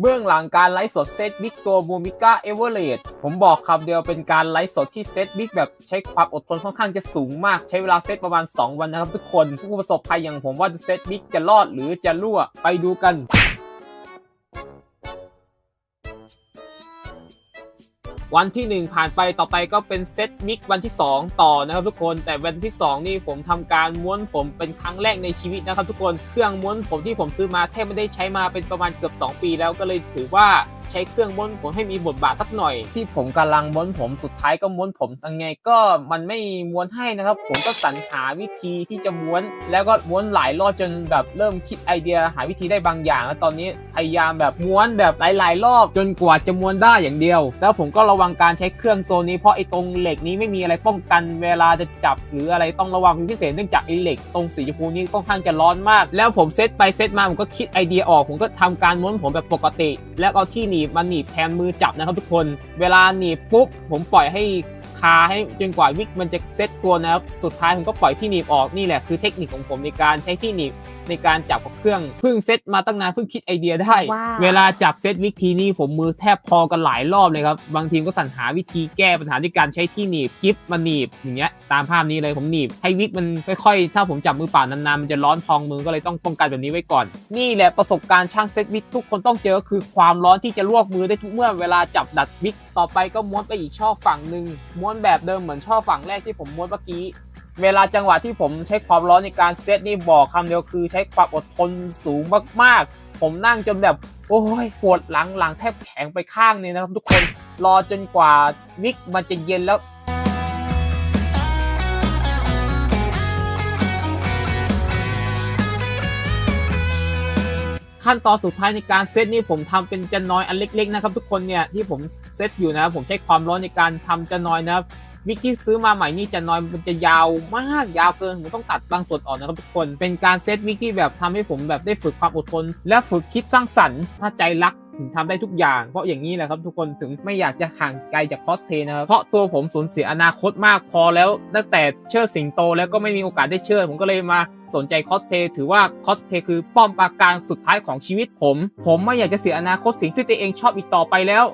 เบื้องหลังการไลฟ์สดเซตบิ๊กตัวบูมิก้าเอเวอร์เรดผมบอกคำเดียวเป็นการไลฟ์สดที่เซตบิ๊กแบบใช้ความอดทนค่อนข้างจะสูงมาก ใช้เวลาเซตประมาณ 2 วันนะครับทุกคน ผู้ประสบภัยอย่างผมว่าจะเซตบิ๊กจะรอดหรือจะรั่วไปดูกัน วันที่ 1 ผ่านไปต่อไปก็เป็นเซตมิกวันที่ 2 ต่อนะครับทุกคนแต่วันที่ 2 นี่ผมทำการม้วนผมเป็นครั้งแรกในชีวิตนะครับทุกคนเครื่องม้วนผมที่ผมซื้อมาแทบไม่ได้ใช้มาเป็นประมาณเกือบ 2 ปี แล้วก็เลยถือว่า ใช้เครื่องม้วนผมให้มีบทบาทสักหน่อย ที่ผมกำลังม้วนผมสุดท้ายก็ม้วนผมยังไงก็มันไม่ม้วนให้นะครับ ผมก็สรรหาวิธีที่จะม้วน แล้วก็ม้วนหลายรอบจนแบบเริ่มคิดไอเดียหาวิธีได้บางอย่าง แล้วตอนนี้พยายามแบบม้วนแบบหลาย ๆ รอบจนกว่าจะม้วนได้อย่างเดียว แล้วผมก็ระวังการใช้เครื่องตัวนี้เพราะไอ้ตรงเหล็กนี้ไม่มีอะไรป้องกันเวลาจะจับ หรืออะไรต้องระวังเป็นพิเศษเนื่องจากไอ้เหล็กตรงสีชมพูนี้ค่อนข้างจะร้อนมาก แล้วผมเซตไปเซตมาผมก็คิดไอเดียออก ผมก็ทำการม้วนผมแบบปกติ แล้วเอาที่หนีบมาหนีบแทนมือจับนะครับทุกคน เวลาหนีบปุ๊บผมปล่อยให้คาให้จนกว่าวิกมันจะเซตตัวนะครับ สุดท้ายผมก็ปล่อยที่หนีบออกนี่แหละคือเทคนิคของผมในการใช้ที่หนีบ ในการจับกับเครื่องเพิ่งเซตมาตั้งนานเพิ่งคิดไอเดียได้ว้าวเวลาจับเซตวิกทีนี่ผมมือแทบพอกันหลายรอบเลยครับ บางทีก็สรรหาวิธีแก้ปัญหาด้วยการใช้ที่หนีบกิฟมาหนีบอย่างเงี้ยตามภาพนี้เลยผมหนีบให้วิกมันค่อยๆถ้าผมจับมือเปล่านานๆมันจะร้อนพองมือก็เลยต้องป้องกันแบบนี้ไว้ก่อน นี่แหละประสบการณ์ช่างเซตวิกทุกคนต้องเจอคือความร้อนที่จะลวกมือได้ทุกเมื่อเวลาจับดัดวิกต่อไปก็ม้วนไปอีกช่อฝั่งหนึ่งม้วนแบบเดิมเหมือนช่อฝั่งแรกที่ผมม้วนเมื่อกี้ เวลาจังหวะที่ผมใช้ความร้อนในการเซตนี่บอกคำเดียวคือใช้ความอดทนสูงมากๆ ผมนั่งจนแบบ โอ้ยปวดหลังหลังแทบแข็งไปข้างนึงนะครับทุกคนรอจนกว่าวิกมันจะเย็นแล้วขั้นตอนสุดท้ายในการเซตนี่ผมทำเป็นจะนอยอันเล็กๆนะครับทุกคนเนี่ยที่ผมเซตอยู่นะครับผมใช้ความร้อนในการทำจะนอยนะครับ วิกที่ซื้อมาใหม่นี่จะน้อยมันจะยาวมากยาวเกินผมต้องตัดบางส่วนออกนะครับทุกคน เป็นการเซตวิกที่แบบทำให้ผมแบบได้ฝึกความอดทน และฝึกคิดสร้างสรรค์ถ้าใจรักถึงทำได้ทุกอย่าง เพราะอย่างนี้แหละครับทุกคนถึงไม่อยากจะห่างไกลจากคอสเพย์นะครับเพราะตัวผมสูญเสียอนาคตมากพอแล้วตั้งแต่เชิดสิงโตแล้วก็ไม่มีโอกาสได้เชิดผมก็เลยมาสนใจคอสเพย์ถือว่าคอสเพย์คือป้อมปราการสุดท้ายของชีวิตผม ผมไม่อยากจะเสียอนาคตสิ่งที่ตัวเองชอบอีกต่อไปแล้ว